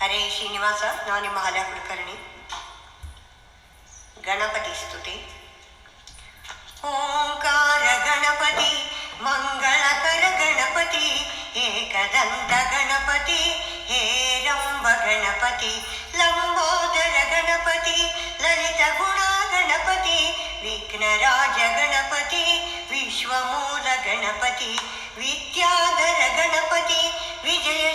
हरे श्रीनिवास महाल्या कुलकर्णी गणपती स्तुती. ओंकार गणपती मंगळकर गणपती एकदंत गणपती हे रंब गणपती लंबोदर गणपती ललित गुणा गणपती विघ्नराज गणपती विश्वमूल गणपती विद्याधर गणपती विजय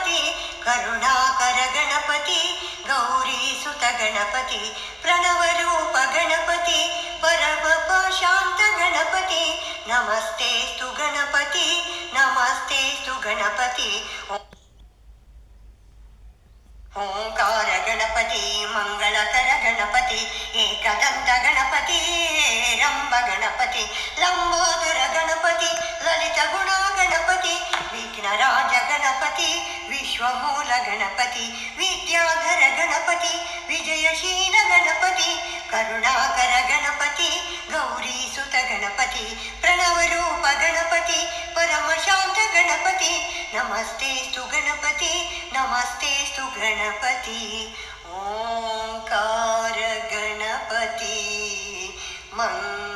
गणपती करुणाकर गणपती गौरी सुत गणपती प्रणवरूप गणपती परप शांत गणपती नमस्ते तु गणपती नमस्ते तु गणपती। ओंकार गणपती मंगलकर गणपती एकदंत गणपती रंब गणपती लंबोदर स्वमूल गणपती विद्याधर गणपती विजयशील गणपती करुणाकर गणपती गौरी सुत गणपती प्रणवरूप गणपती परमशांत गणपती नमस्ते स्तु गणपती नमस्ते स्तु गणपती ओंकार गणपती मंग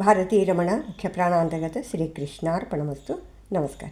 ಭಾರತೀ ರಮಣ ಮುಖ್ಯ ಪ್ರಾಣಾಂತರ್ಗತ ಶ್ರೀಕೃಷ್ಣಾರ್ಪಣಮಸ್ತು. ನಮಸ್ಕಾರ.